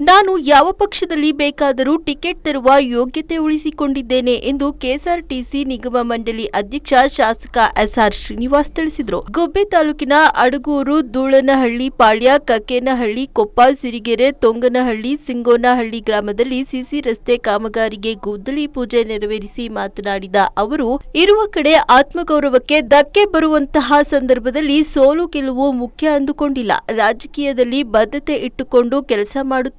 ನಾನು ಯಾವ ಪಕ್ಷದಲ್ಲಿ ಬೇಕಾದರೂ ಟಿಕೆಟ್ ತರುವ ಯೋಗ್ಯತೆ ಉಳಿಸಿಕೊಂಡಿದ್ದೇನೆ ಎಂದು ಕೆಎಸ್ಆರ್ಟಿಸಿ ನಿಗಮ ಮಂಡಳಿ ಅಧ್ಯಕ್ಷ ಶಾಸಕ ಎಸ್ಆರ್ ಶ್ರೀನಿವಾಸ್ ತಿಳಿಸಿದರು. ಗೊಬ್ಬೆ ತಾಲೂಕಿನ ಅಡಗೂರು, ದೂಳನಹಳ್ಳಿ, ಪಾಳ್ಯ, ಕಕ್ಕೇನಹಳ್ಳಿ, ಕೊಪ್ಪ, ಸಿರಿಗೆರೆ, ತೊಂಗನಹಳ್ಳಿ, ಸಿಂಗೋನಹಳ್ಳಿ ಗ್ರಾಮದಲ್ಲಿ ಸಿಸಿ ರಸ್ತೆ ಕಾಮಗಾರಿಗೆ ಗುದ್ದಲಿ ಪೂಜೆ ನೆರವೇರಿಸಿ ಮಾತನಾಡಿದ ಅವರು, ಇರುವ ಕಡೆ ಆತ್ಮಗೌರವಕ್ಕೆ ಧಕ್ಕೆ ಬರುವಂತಹ ಸಂದರ್ಭದಲ್ಲಿ ಸೋಲು ಗೆಲುವು ಮುಖ್ಯ ಅಂದುಕೊಂಡಿಲ್ಲ. ರಾಜಕೀಯದಲ್ಲಿ ಬದ್ಧತೆ ಇಟ್ಟುಕೊಂಡು ಕೆಲಸ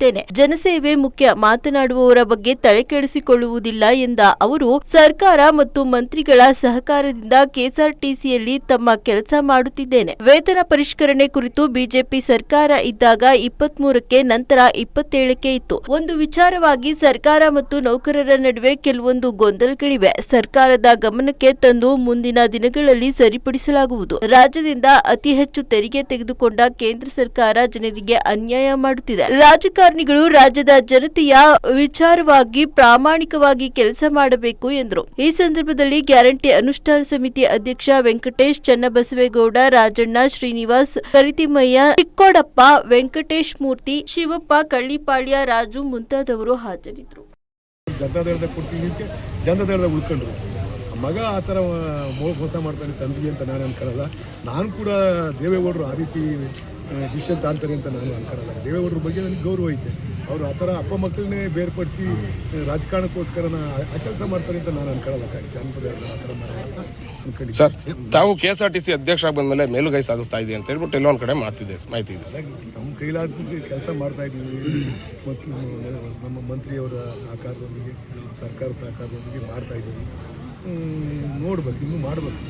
ಮಾಡುತ್ತೇನೆ ಜನಸೇವೆ ಮುಖ್ಯ. ಮಾತನಾಡುವವರ ಬಗ್ಗೆ ತಲೆ ಕೆಡಿಸಿಕೊಳ್ಳುವುದಿಲ್ಲ ಎಂದ ಅವರು, ಸರ್ಕಾರ ಮತ್ತು ಮಂತ್ರಿಗಳ ಸಹಕಾರದಿಂದ ಕೆಎಸ್ಆರ್ಟಿಸಿಯಲ್ಲಿ ತಮ್ಮ ಕೆಲಸ ಮಾಡುತ್ತಿದ್ದೇನೆ. ವೇತನ ಪರಿಷ್ಕರಣೆ ಕುರಿತು ಬಿಜೆಪಿ ಸರ್ಕಾರ ಇದ್ದಾಗ ಇಪ್ಪತ್ಮೂರಕ್ಕೆ ನಂತರ ಇಪ್ಪತ್ತೇಳಕ್ಕೆ ಇತ್ತು. ಒಂದು ವಿಚಾರವಾಗಿ ಸರ್ಕಾರ ಮತ್ತು ನೌಕರರ ನಡುವೆ ಕೆಲವೊಂದು ಗೊಂದಲಗಳಿವೆ. ಸರ್ಕಾರದ ಗಮನಕ್ಕೆ ತಂದು ಮುಂದಿನ ದಿನಗಳಲ್ಲಿ ಸರಿಪಡಿಸಲಾಗುವುದು. ರಾಜ್ಯದಿಂದ ಅತಿ ಹೆಚ್ಚು ತೆರಿಗೆ ತೆಗೆದುಕೊಂಡ ಕೇಂದ್ರ ಸರ್ಕಾರ ಜನರಿಗೆ ಅನ್ಯಾಯ ಮಾಡುತ್ತಿದೆ. ರಾಜಕಾರಣಿಗಳು ರಾಜ್ಯದ ಜನತೆಯ ವಿಚಾರವಾಗಿ ಪ್ರಾಮಾಣಿಕವಾಗಿ ಕೆಲಸ ಮಾಡಬೇಕು ಎಂದರು. ಈ ಸಂದರ್ಭದಲ್ಲಿ ಗ್ಯಾರಂಟಿ ಅನುಷ್ಠಾನ ಸಮಿತಿ ಅಧ್ಯಕ್ಷ ವೆಂಕಟೇಶ್ ಚನ್ನಬಸವೇಗೌಡ, ರಾಜಣ್ಣ ಶ್ರೀನಿವಾಸ್ ಕರಿತಿಮಯ್ಯ ಚಿಕ್ಕೋಡಪ್ಪ, ವೆಂಕಟೇಶ್ ಮೂರ್ತಿ, ಶಿವಪ್ಪ ಕಳ್ಳಿಪಾಳ್ಯ, ರಾಜು ಮುಂತಾದವರು ಹಾಜರಿದ್ದರು. ಮಗ ಆ ಥರ ಮೋಸ ಮಾಡ್ತಾನೆ ತಂದಿಗೆ ಅಂತ ನಾನು ಅನ್ಕೊಳ್ಳಲ್ಲ. ನಾನು ಕೂಡ ದೇವೇಗೌಡರು ಆ ರೀತಿ ಡಿಸಿಷನ್ ಅಂತಾರೆ ಅಂತ ನಾನು ಅನ್ಕೊಳ್ಳಲ್ಲ ದೇವೇಗೌಡರ ಬಗ್ಗೆ ನನಗೆ ಗೌರವ ಐತೆ. ಅವರು ಆ ಥರ ಅಪ್ಪ ಮಕ್ಕಳನ್ನೇ ಬೇರ್ಪಡಿಸಿ ರಾಜಕಾರಣಕ್ಕೋಸ್ಕರ ಆ ಕೆಲಸ ಮಾಡ್ತಾರೆ ಅಂತ ನಾನು ಅನ್ಕೊಳ್ಳಲ್ಲ ಜನಪದ ಆ ಥರ ಮಾಡಲ್ಲ ಅಂತ ಅನ್ಕೊಂಡಿದ್ದೆ ಸರ್ ತಾವು K S R T C ಅಧ್ಯಕ್ಷ ಬಂದಮೇಲೆ ಮೇಲುಗೈ ಸಾಧಿಸ್ತಾ ಇದೆ ಅಂತ ಹೇಳ್ಬಿಟ್ಟು ಎಲ್ಲೊಂದು ಕಡೆ ಮಾತಿದೆ ಮಾಹಿತಿ ಇದೆ ಸರ್. ನಮ್ಮ ಕೈಲಾದ ಕೆಲಸ ಮಾಡ್ತಾ ಇದ್ದೀವಿ. ಮತ್ತು ನಮ್ಮ ಮಂತ್ರಿಯವರ ಸಹಕಾರದೊಂದಿಗೆ ಸರ್ಕಾರ ಸಹಕಾರದೊಂದಿಗೆ ಮಾಡ್ತಾ ಇದ್ದೀವಿ. ನೋಡ್ಬೇಕು ಇನ್ನೂ ಮಾಡ್ಬೇಕು.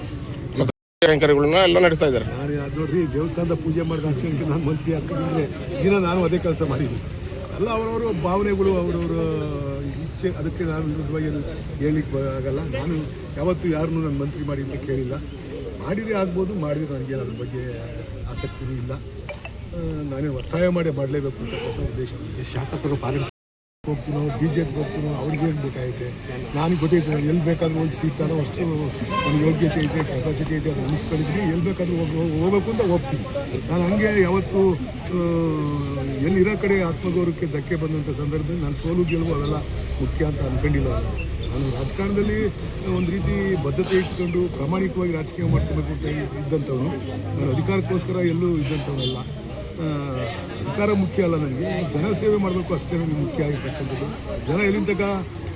ಕೈಂಕರ್ಯಗಳನ್ನ ಎಲ್ಲ ನಡೆಸ್ತಾ ಇದ್ದಾರೆ. ನಾನು ಅದು ನೋಡ್ರಿ ದೇವಸ್ಥಾನದ ಪೂಜೆ ಮಾಡಿದ ತಕ್ಷಣಕ್ಕೆ ನಾನು ಮಂತ್ರಿ ಹಾಕಿದ್ರೆ ದಿನ ನಾನು ಅದೇ ಕೆಲಸ ಮಾಡಿದ್ದೀನಿ. ಅಲ್ಲ ಅವರವರ ಭಾವನೆಗಳು ಅವರವರ ಇಚ್ಛೆ ಅದಕ್ಕೆ ನಾನು ವಿರುದ್ಧವಾಗಿ ಹೇಳಲಿಕ್ಕೆ ಆಗಲ್ಲ. ನಾನು ಯಾವತ್ತೂ ಯಾರನ್ನೂ ನಾನು ಮಂತ್ರಿ ಮಾಡಿ ಅಂತ ಕೇಳಿಲ್ಲ. ಮಾಡಿದ್ರೆ ಆಗ್ಬೋದು ಮಾಡಿದ್ರೆ ನನಗೆ ಅದ್ರ ಬಗ್ಗೆ ಆಸಕ್ತಿನೂ ಇಲ್ಲ. ನಾನೇ ಒತ್ತಾಯ ಮಾಡಿ ಮಾಡಲೇಬೇಕು ಅಂತಕ್ಕಂಥ ಉದ್ದೇಶ. ಶಾಸಕರು ಪಾರ್ಲಿಮೆಂಟ್ ಹೋಗ್ತೀನೋ ಬಿ ಜೆ ಪಿ ಹೋಗ್ತೀನೋ ಅವ್ರಿಗೇನು ಏನು ಬೇಕಾಗುತ್ತೆ ನನಗೆ ಗೊತ್ತೈತೆ ಎಲ್ಲಿ ಬೇಕಾದರೂ ಹೋಗಿ ಸಿಗ್ತಾನೋ ಅಷ್ಟು ನನ್ನ ಯೋಗ್ಯತೆ ಐತೆ ಕೆಪಾಸಿಟಿ ಐತೆ, ಅದು ಉಳಿಸ್ಕೊಂಡಿದ್ದೀನಿ. ಎಲ್ಲಿ ಬೇಕಾದರೂ ಹೋಗಿ ಹೋಗ್ಬೇಕು ಅಂತ ಹೋಗ್ತೀನಿ. ನಾನು ಹಂಗೆ ಯಾವತ್ತು ಎಲ್ಲಿರೋ ಕಡೆ ಆತ್ಮಗೌರವಕ್ಕೆ ಧಕ್ಕೆ ಬಂದಂಥ ಸಂದರ್ಭದಲ್ಲಿ ನಾನು ಸೋಲು ಗೆಲುವು ಅವೆಲ್ಲ ಮುಖ್ಯ ಅಂತ ಅಂದ್ಕೊಂಡಿಲ್ಲ ನಾನು. ರಾಜಕಾರಣದಲ್ಲಿ ಒಂದು ರೀತಿ ಬದ್ಧತೆ ಇಟ್ಕೊಂಡು ಪ್ರಾಮಾಣಿಕವಾಗಿ ರಾಜಕೀಯ ಮಾಡ್ಕೋಬೇಕು ಅಂತ ಇದ್ದಂಥವನು ನಾನು ಅಧಿಕಾರಕ್ಕೋಸ್ಕರ ಎಲ್ಲೂ ಇದ್ದಂಥವನಲ್ಲ ಅಧಿಕಾರ ಮುಖ್ಯ ಅಲ್ಲ ನನಗೆ. ಜನ ಸೇವೆ ಮಾಡಬೇಕು ಅಷ್ಟೇ ನನಗೆ ಮುಖ್ಯ ಆಗಿರ್ತಕ್ಕಂಥದ್ದು. ಜನ ಎಲ್ಲಿನ ತನಕ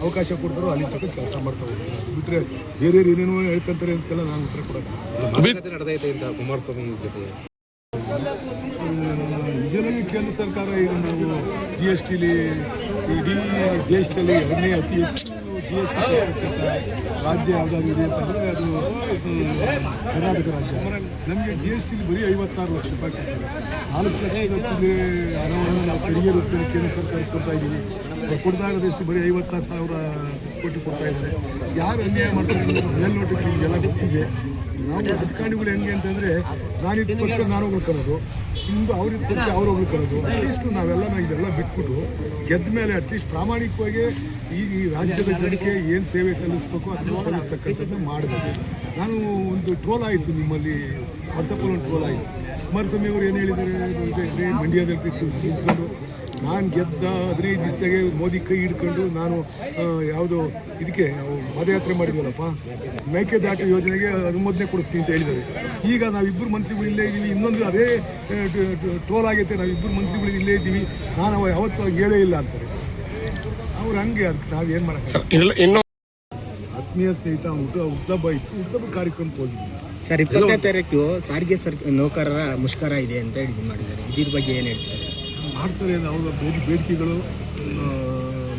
ಅವಕಾಶ ಕೊಡ್ತಾರೋ ಅಲ್ಲಿ ತನಕ ಕೆಲಸ ಮಾಡ್ತಾ ಹೋಗ್ತಾರೆ. ಅಷ್ಟು ಬಿಟ್ಟರೆ ಬೇರೆ ಏನೇನೋ ಹೇಳ್ಕೊಂತಾರೆ ಅಂತೆಲ್ಲ ನಾನು ಉತ್ತರ ಕೊಡೋದು ಕುಮಾರಸ್ವಾಮಿ ಜೊತೆ. ನಿಜವಾಗಿ ಕೇಂದ್ರ ಸರ್ಕಾರ ಈಗ ನಾವು ಜಿ ಎಸ್ ಟಿಲಿ ಇಡೀ ದೇಶದಲ್ಲಿ ಎರಡನೇ ಅತಿ ಹೆಚ್ಚು ಜಿ ಎಸ್ ಟಿ ರಾಜ್ಯ ಯಾವುದಾದ್ರು ಇದೆ ಅಂತಂದರೆ ಅದು ಹ್ಮ್, ಕರ್ನಾಟಕ ರಾಜ್ಯ. ನಮಗೆ ಜಿ ಎಸ್ ಟಿಲಿ ಬರೀ ಐವತ್ತಾರು ಲಕ್ಷ ರೂಪಾಯಿ ಕೊಡ್ತಾರೆ. ನಾಲ್ಕು ಲಕ್ಷದ ಚಿಲ್ಲರೆ ಹಣವನ್ನು ನಾವು ತೆರಿಗೆ ರೂಪದಲ್ಲಿ ಕೇಂದ್ರ ಸರ್ಕಾರ ಕೊಡ್ತಾ ಇದ್ದೀವಿ. ಕೊಡ್ತಾ ಇರೋದಷ್ಟು ಬರೀ ಐವತ್ತಾರು ಸಾವಿರ ಕೋಟಿ ಕೊಡ್ತಾ ಇದ್ದಾರೆ. ಯಾರು ಅನ್ಯಾಯ ಮಾಡ್ತಾರೆ ಮೇಲ್ನೋಟಕ್ಕೆ ಎಲ್ಲ ಗೊತ್ತಿದೆ. ನಾವು ರಾಜಕಾರಣಿಗಳು ಹೆಂಗೆ ಅಂತಂದರೆ ನಾನಿದ್ದ ಪಕ್ಷ ನಾನು ಉಳ್ಕೊಳ್ಳೋದು ಇಂದು ಅವ್ರಿಗೆ ಪರಿಚಯ ಅವ್ರು ಉಳ್ಕೊಳ್ಳೋದು ಅಟ್ಲೀಸ್ಟ್ ನಾವೆಲ್ಲ ನಾವು ಇದೆಲ್ಲ ಬಿಟ್ಬಿಟ್ಟು ಗೆದ್ದ ಮೇಲೆ ಅಟ್ಲೀಸ್ಟ್ ಪ್ರಾಮಾಣಿಕವಾಗಿ ಈ ಈ ರಾಜ್ಯದ ಜನಕ್ಕೆ ಏನು ಸೇವೆ ಸಲ್ಲಿಸಬೇಕು ಅದನ್ನು ಸಲ್ಲಿಸ್ತಕ್ಕಂಥದ್ದು ಮಾಡಬೇಕು ನಾನು ಒಂದು ಟ್ರೋಲ್ ಆಯಿತು ನಿಮ್ಮಲ್ಲಿ ವಾಟ್ಸಪ್ಪಲ್ಲಿ ಒಂದು ಟ್ರೋಲ್ ಆಯಿತು. ಕುಮಾರಸ್ವಾಮಿ ಅವರು ಏನು ಹೇಳಿದ್ದಾರೆ? ಮಂಡ್ಯದಲ್ಲಿ ನಿಂತ್ಕೊಂಡು ನಾನು ಗೆದ್ದ ಹದಿನೈದು ದಿವಸದಾಗೆ ಮೋದಿ ಕೈ ಹಿಡ್ಕೊಂಡು ನಾನು ಯಾವುದು ಇದಕ್ಕೆ ನಾವು ಪಾದಯಾತ್ರೆ ಮಾಡಿದ್ವಲ್ಲಪ್ಪ ಮೇಕೆದಾಟು ಯೋಜನೆಗೆ ಅನುಮೋದನೆ ಕೊಡಿಸ್ತೀನಿ ಅಂತ ಹೇಳಿದ್ದಾರೆ. ಈಗ ನಾವಿಬ್ಬರು ಮಂತ್ರಿಗಳು ಇಲ್ಲೇ ಇದ್ದೀವಿ ಇನ್ನೊಂದು ಅದೇ ಟೋಲ್ ಆಗೈತೆ ನಾವಿಬ್ಬರು ಮಂತ್ರಿಗಳು ಇಲ್ಲೇ ಇದ್ದೀವಿ ನಾನು ಅವ ಯಾವತ್ತೂ ಹಾಗೆ ಹೇಳೇ ಇಲ್ಲ ಅಂತಾರೆ. ಅವ್ರು ಹಂಗೆ ಅದಕ್ಕೆ ನಾವೇನು ಇನ್ನೂ ಆತ್ಮೀಯ ಸ್ನೇಹಿತ ಹುಟ್ಟ ಹುಟ್ಟಬ್ಬ ಇತ್ತು ಹುಟ್ಟಬ್ಬ ಕಾರ್ಯಕ್ರಮಕ್ಕೆ ಹೋಗಿದ್ದೀನಿ ಸರ್ ಇಪ್ಪತ್ತನೇ ತಾರೀಕು ಸಾರಿಗೆ ಸರ್ ನೌಕರರ ಮುಷ್ಕರ ಇದೆ ಅಂತ ಹೇಳಿ ಮಾಡಿದ್ದಾರೆ. ಇದ್ರ ಬಗ್ಗೆ ಏನು ಹೇಳ್ತೀರಾ ಸರ್? ಮಾಡ್ತಾರೆ ಅವರ ಬೇಡಿ ಬೇಡಿಕೆಗಳು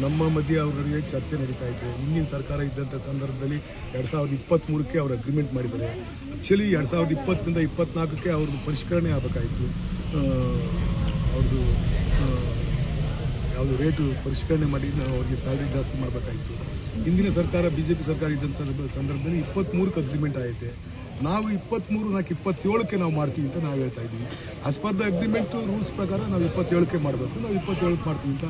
ನಮ್ಮ ಮಧ್ಯೆ ಅವರಿಗೆ ಚರ್ಚೆ ನಡೀತಾ ಇದೆ. ಹಿಂದಿನ ಸರ್ಕಾರ ಇದ್ದಂಥ ಸಂದರ್ಭದಲ್ಲಿ ಎರಡು ಸಾವಿರದ ಇಪ್ಪತ್ತ್ಮೂರಕ್ಕೆ ಅವರು ಅಗ್ರಿಮೆಂಟ್ ಮಾಡಿದ್ದಾರೆ. ಆ್ಯಕ್ಚುಲಿ ಎರಡು ಸಾವಿರದ ಇಪ್ಪತ್ತರಿಂದ ಇಪ್ಪತ್ತ್ನಾಲ್ಕಕ್ಕೆ ಅವ್ರದ್ದು ಪರಿಷ್ಕರಣೆ ಆಗಬೇಕಾಯಿತು. ಅವ್ರದ್ದು ಯಾವುದು ರೇಟು ಪರಿಷ್ಕರಣೆ ಮಾಡಿ ನಾವು ಅವ್ರಿಗೆ ಸ್ಯಾಲ್ರಿ ಜಾಸ್ತಿ ಮಾಡಬೇಕಾಯಿತು. ಹಿಂದಿನ ಸರ್ಕಾರ ಬಿ ಜೆ ಪಿ ಸರ್ಕಾರ ಇದ್ದಂಥ ಸಂದರ್ಭ ಸಂದರ್ಭದಲ್ಲಿ ಇಪ್ಪತ್ತ್ಮೂರಕ್ಕೆ ಅಗ್ರಿಮೆಂಟ್ ಆಗೈತೆ ನಾವು ಇಪ್ಪತ್ತ್ಮೂರು ನಾಲ್ಕು ಇಪ್ಪತ್ತೇಳಕ್ಕೆ ನಾವು ಮಾಡ್ತೀವಿ ಅಂತ ನಾವು ಹೇಳ್ತಾ ಇದ್ದೀವಿ. ಅಸ್ಪರ್ಧ ಪರ್ ಅಗ್ರಿಮೆಂಟು ರೂಲ್ಸ್ ಪ್ರಕಾರ ನಾವು ಇಪ್ಪತ್ತೇಳಕ್ಕೆ ಮಾಡಬೇಕು, ನಾವು ಇಪ್ಪತ್ತೇಳಕ್ಕೆ ಮಾಡ್ತೀವಿ ಅಂತ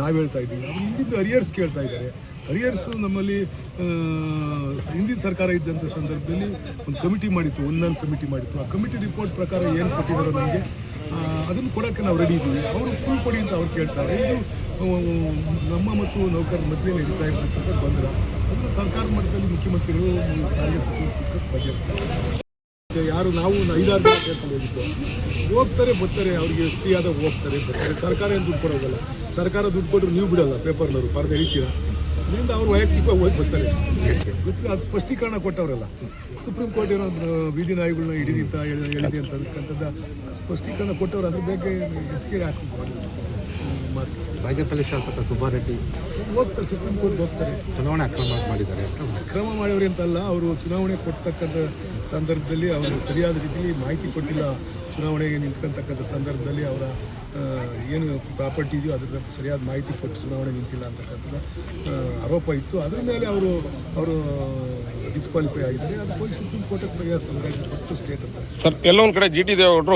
ನಾವು ಹೇಳ್ತಾ ಇದ್ದೀವಿ. ಅವ್ರು ಹಿಂದಿದ್ದು ಅರಿಯರ್ಸ್ ಕೇಳ್ತಾ ಇದ್ದಾರೆ. ಅರಿಯರ್ಸು ನಮ್ಮಲ್ಲಿ ಹಿಂದಿನ ಸರ್ಕಾರ ಇದ್ದಂಥ ಸಂದರ್ಭದಲ್ಲಿ ಒಂದು ಕಮಿಟಿ ಮಾಡಿತ್ತು ಒಂದೊಂದು ಕಮಿಟಿ ಮಾಡಿತ್ತು. ಆ ಕಮಿಟಿ ರಿಪೋರ್ಟ್ ಪ್ರಕಾರ ಏನು ಕೊಟ್ಟಿದ್ದಾರೋ ನಮಗೆ ಅದನ್ನು ಕೊಡೋಕ್ಕೆ ನಾವು ರೆಡಿ ಇದ್ದೀವಿ. ಅವರು ಫುಲ್ ಕೊಡಿ ಅಂತ ಅವ್ರು ಕೇಳ್ತಾರೆ. ಇದು ನಮ್ಮ ಮತ್ತು ನೌಕರ ಮಧ್ಯೆ ನಡೀತಾ ಇರ್ತಕ್ಕಂಥ ಗೊಂದಲ ಅದನ್ನು ಸರ್ಕಾರ ಮಟ್ಟದಲ್ಲಿ ಮುಖ್ಯಮಂತ್ರಿಗಳು ಸಾರಿಗೆ ಸಚಿವರು ಯಾರು ನಾವು ಐದಾರು ಜನ ಸೇರ್ಕೊಂಡು ಹೋಗಿದ್ದು, ಹೋಗ್ತಾರೆ, ಬರ್ತಾರೆ, ಅವರಿಗೆ ಫ್ರೀ ಆದಾಗ ಹೋಗ್ತಾರೆ, ಬರ್ತಾರೆ. ಸರ್ಕಾರ ಏನು ದುಡ್ಡು ಕೊಡೋದಲ್ಲ. ಸರ್ಕಾರ ದುಡ್ಡು ಕೊಟ್ಟರು ನೀವು ಬಿಡೋಲ್ಲ ಪೇಪರ್ನವರು, ಪರದೆ ಹೇಳ್ತೀರಾ? ಅದರಿಂದ ಅವ್ರು ವೈಯಕ್ತಿಕವಾಗಿ ಹೋಗಿ ಬರ್ತಾರೆ. ಅದು ಸ್ಪಷ್ಟೀಕರಣ ಕೊಟ್ಟವರಲ್ಲ. ಸುಪ್ರೀಂ ಕೋರ್ಟ್ ಏನೋ ಬೀದಿ ನಾಯಿಗಳನ್ನ ಹಿಡಿದಿಂತ ಅಂತ ಹೇಳಿ- ಹೇಳಿದೆ ಅಂತ ಸ್ಪಷ್ಟೀಕರಣ ಕೊಟ್ಟವ್ರು, ಅದ್ರ ಬಗ್ಗೆ ಹೆಚ್ಚಿಗೆ ಹಾಕಿ ಮಾತು? ಬಾಗೇಪಲ್ಲಿ ಶಾಸಕ ಸುಬ್ಬಾರೆಡ್ಡಿ ಹೋಗ್ತಾರೆ ಸುಪ್ರೀಂ ಕೋರ್ಟ್ ಹೋಗ್ತಾರೆ. ಚುನಾವಣೆ ಅಕ್ರಮ ಮಾಡಿದ್ದಾರೆ. ಅಕ್ರಮ ಮಾಡಿದ್ರೆ ಅಂತಲ್ಲ ಅವರು ಚುನಾವಣೆ ಕೊಡ್ತಕ್ಕಂಥ ಸಂದರ್ಭದಲ್ಲಿ ಅವರು ಸರಿಯಾದ ರೀತಿಯಲ್ಲಿ ಮಾಹಿತಿ ಕೊಟ್ಟಿಲ್ಲ. ಚುನಾವಣೆಗೆ ನಿಂತ್ಕೊಂತಕ್ಕಂಥ ಸಂದರ್ಭದಲ್ಲಿ ಅವರ ಏನು ಪ್ರಾಪರ್ಟಿ ಇದೆಯೋ ಅದ್ರ ಸರಿಯಾದ ಮಾಹಿತಿ ಕೊಟ್ಟು ಚುನಾವಣೆ ನಿಂತಿಲ್ಲ ಅಂತಕ್ಕಂಥದ್ದು ಆರೋಪ ಇತ್ತು. ಅದರ ಮೇಲೆ ಅವರು ಅವರು ಡಿಸ್ಕ್ವಾಲಿಫೈ ಆಗಿದ್ದಾರೆ. ಅದು ಹೋಗಿ ಸುಪ್ರೀಂ ಕೋರ್ಟಿಗೆ ಸರಿಯಾದ ಸಂದೇಶ ಕೊಟ್ಟು ಸ್ಟೇಟ್ ಅಂತ. ಸರ್ ಎಲ್ಲೊಂದು ಒಂದ್ ಕಡೆ ಜಿ ಟಿ ದೇವೇಗೌಡರು